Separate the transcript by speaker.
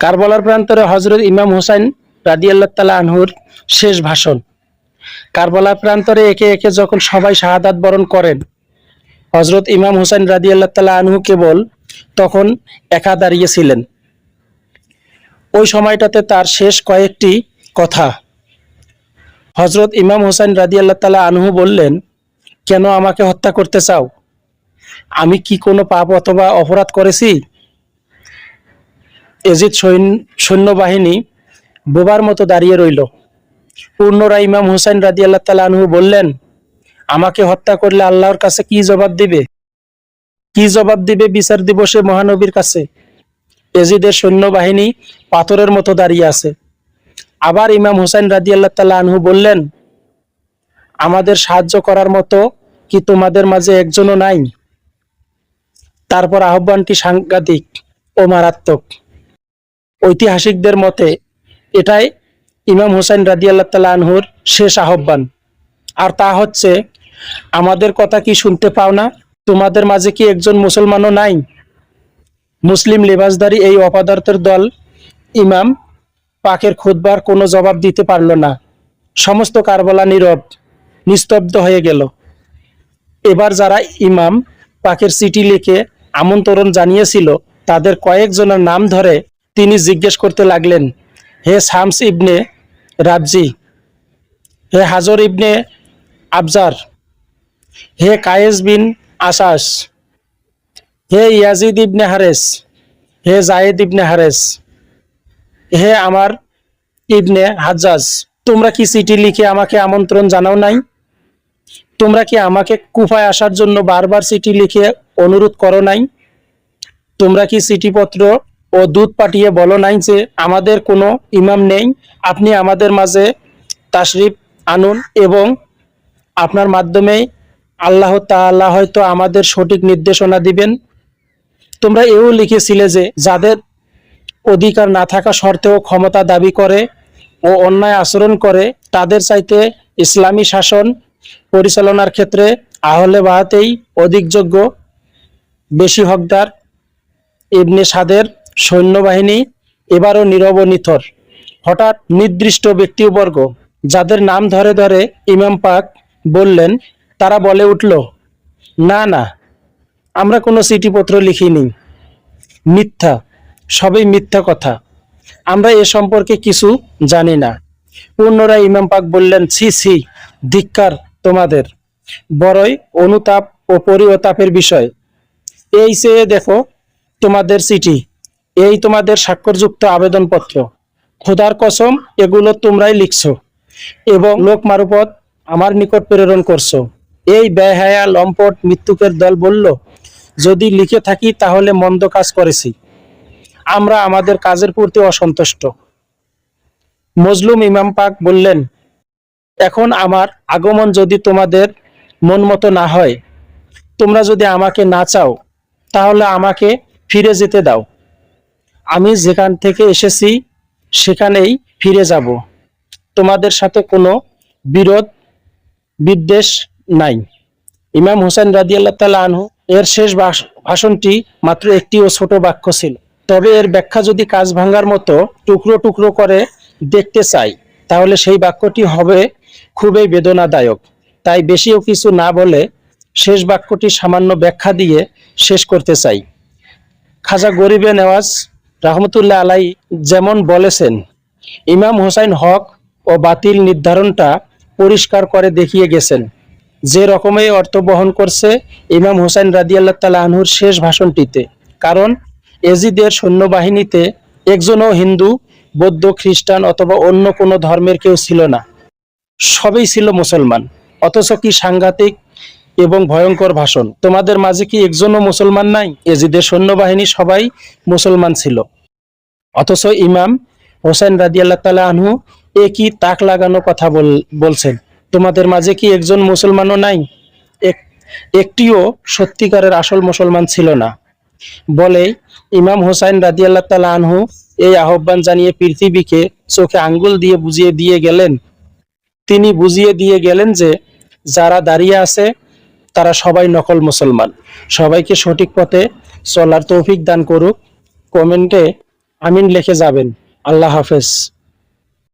Speaker 1: কারবালার প্রান্তরে হজরত ইমাম হোসাইন রাদিয়াল্লাহ তালা আনহুর শেষ ভাষণ। কারবালার প্রান্তরে একে একে যখন সবাই শাহাদাত বরণ করেন হজরত ইমাম হোসাইন রাদিয়াল্লাহ তালা আনহু কেবল তখন একা দাঁড়িয়েছিলেন। ওই সময়টাতে তার শেষ কয়েকটি কথা। হজরত ইমাম হোসাইন রাদিয়াল্লাহ তালা আনহু বললেন, কেন আমাকে হত্যা করতে চাও? আমি কি কোনো পাপ অথবা অপরাধ করেছি? এজিদ সৈন- সৈন্যবাহিনী বোবার মতো দাঁড়িয়ে রইল। পূর্ণরা ইমাম হুসাইন রাজি আল্লাহ তালা বললেন, আমাকে হত্যা করলে আল্লাহর কাছে কি জবাব দিবে? কি জবাব দিবে বিচার দিবসে মহানবীর কাছে? এজিদের সৈন্যবাহিনী পাথরের মতো দাঁড়িয়ে আছে। আবার ইমাম হুসাইন রাজি আল্লাহ তালা আনহু বললেন, আমাদের সাহায্য করার মতো কি তোমাদের মাঝে একজনও নাই? তারপর আহ্বানটি সাংঘাতিক ও মারাত্মক। ঐতিহাসিকদের মতে, এটাই ইমাম হোসেন রাজি আল্লাহ তালা আনহুর শেষ আহ্বান। আর তা হচ্ছে, আমাদের কথা কি শুনতে পাও না? তোমাদের মাঝে কি একজন মুসলমানও নাই? মুসলিম লেবাসদারি এই অপদার্থের দল ইমাম পাকের খুদবার কোনো জবাব দিতে পারল না। সমস্ত কারবালা নীরব, নিস্তব্ধ হয়ে গেল। এবার যারা ইমাম পাকের চিঠি লিখে আমন্ত্রণ জানিয়েছিল, তাদের কয়েকজনের নাম ধরে তিনি জিজ্ঞেস করতে লাগলেন, হে শামস ইবনে রাবজি, হে হাজর ইবনে আবজার, হে কায়েস বিন আসাস, হে ইয়াজিদ ইবনে হারেস, হে জায়েদ ইবনে হারেস, হে আমার ইবনে হাজ্জাজ, তোমরা কি চিঠি লিখে আমাকে আমন্ত্রণ জানাও নাই? তোমরা কি আমাকে কুফায় আসার জন্য বারবার চিঠি লিখে অনুরোধ করো নাই? তোমরা কি চিঠিপত্র ও দুধ পাঠিয়ে বলো নাই যে আমাদের কোনো ইমাম নেই, আপনি আমাদের মাঝে তাশরিফ আনুন এবং আপনার মাধ্যমে আল্লাহ তাআলা হয়তো আমাদের সঠিক নির্দেশনা দিবেন। তোমরা এও লিখেছিলে যে যাদের অধিকার না থাকা সত্ত্বেও ক্ষমতা দাবি করে ও অন্যায় আচরণ করে, তাদের চাইতে ইসলামী শাসন পরিচালনার ক্ষেত্রে আহলে বাহাতেই অধিক যোগ্য বেশি হকদার ইবনে সাদের সৈন্যবাহিনী এবারও নীরব নিথর। হঠাৎ নির্দিষ্ট ব্যক্তিবর্গ, যাদের নাম ধরে ধরে ইমাম পাক বললেন, তারা বলে উঠল, না না, আমরা কোনো চিঠিপত্র লিখিনি। মিথ্যা, সবই মিথ্যা কথা। আমরা এ সম্পর্কে কিছু জানি না। পুনরায় ইমাম পাক বললেন, ছি ছি, ধিক্কার তোমাদের। বড়ই অনুতাপ ও পরিতাপের বিষয়। এই চেয়ে দেখো তোমাদের চিঠি এই তোমাদের স্বাক্ষরযুক্ত আবেদনপত্র। খোদার কসম, এগুলো তোমরাই লিখছো এবং লোক মারুপত আমার নিকট প্রেরণ করছ। এই বেহায়া লম্পট মৃত্যুকের দল বলল, যদি লিখে থাকি তাহলে মন্দ কাজ করেছি। আমরা আমাদের কাজের প্রতি অসন্তুষ্ট। মজলুম ইমাম পাক বললেন, এখন আমার আগমন যদি তোমাদের মন মতো না হয়, তোমরা যদি আমাকে না চাও, তাহলে আমাকে ফিরে যেতে দাও। আমি যেখান থেকে এসেছি, সেখানেই ফিরে যাব। তোমাদের সাথে কোনো বিরোধ, বিদ্বেষ নাই। ইমাম হোসেন রাজি আল্লাহ তালা আনহু, এর শেষ ভাষ- ভাষণটি মাত্র একটি ও ছোট বাক্য ছিল। তবে এর ব্যাখ্যা যদি কাজ ভাঙার মতো টুকরো টুকরো করে দেখতে চাই, তাহলে সেই বাক্যটি হবে খুবই বেদনাদায়ক। তাই বেশিও কিছু না বলে শেষ বাক্যটি সামান্য ব্যাখ্যা দিয়ে শেষ করতে চাই। খাজা গরিবে নেওয়াজ রহমতুল্লাহ আলাই যেমন বলেছেন, ইমাম হোসাইন হক ও বাতিল নির্ধারণটা পরিষ্কার করে দেখিয়ে গেছেন। যে রকমে অর্থ বহন করছে ইমাম হোসাইন রাদিয়াল্লাহ তালা আনহুর শেষ ভাষণটিতে। কারণ এজিদের সৈন্যবাহিনীতে একজনও হিন্দু, বৌদ্ধ, খ্রিস্টান অথবা অন্য কোনো ধর্মের কেউ ছিল না। সবই ছিল মুসলমান। অথচ কি সাংঘাতিক এবং ভয়ঙ্কর ভাষণ। তোমাদের মাঝে কি একজনও মুসলমান নাই? এজিদের সৈন্যবাহিনী সবাই মুসলমান ছিল। অথচ ইমাম হোসেন রাদিয়াল্লাহ তালা আনহু একই তাক লাগানো কথা বল- বলছেন, তোমাদের মাঝে কি একজন মুসলমানও নাই? এক- একটিও সত্যিকারের আসল মুসলমান ছিল না। বলে ইমাম হোসাইন রাদিয়াল্লাহ তালা আনহু এই আহ্বান জানিয়ে পৃথিবীকে চোখে আঙ্গুল দিয়ে বুঝিয়ে দিয়ে গেলেন। তিনি বুঝিয়ে দিয়ে গেলেন যে, যারা দাঁড়িয়ে আছে তারা সবাই নকল মুসলমান। সবাইকে সঠিক পথে চলার তৌফিক দান করুক। কমেন্টে আমিন লিখে যাবেন। আল্লাহ হাফেজ।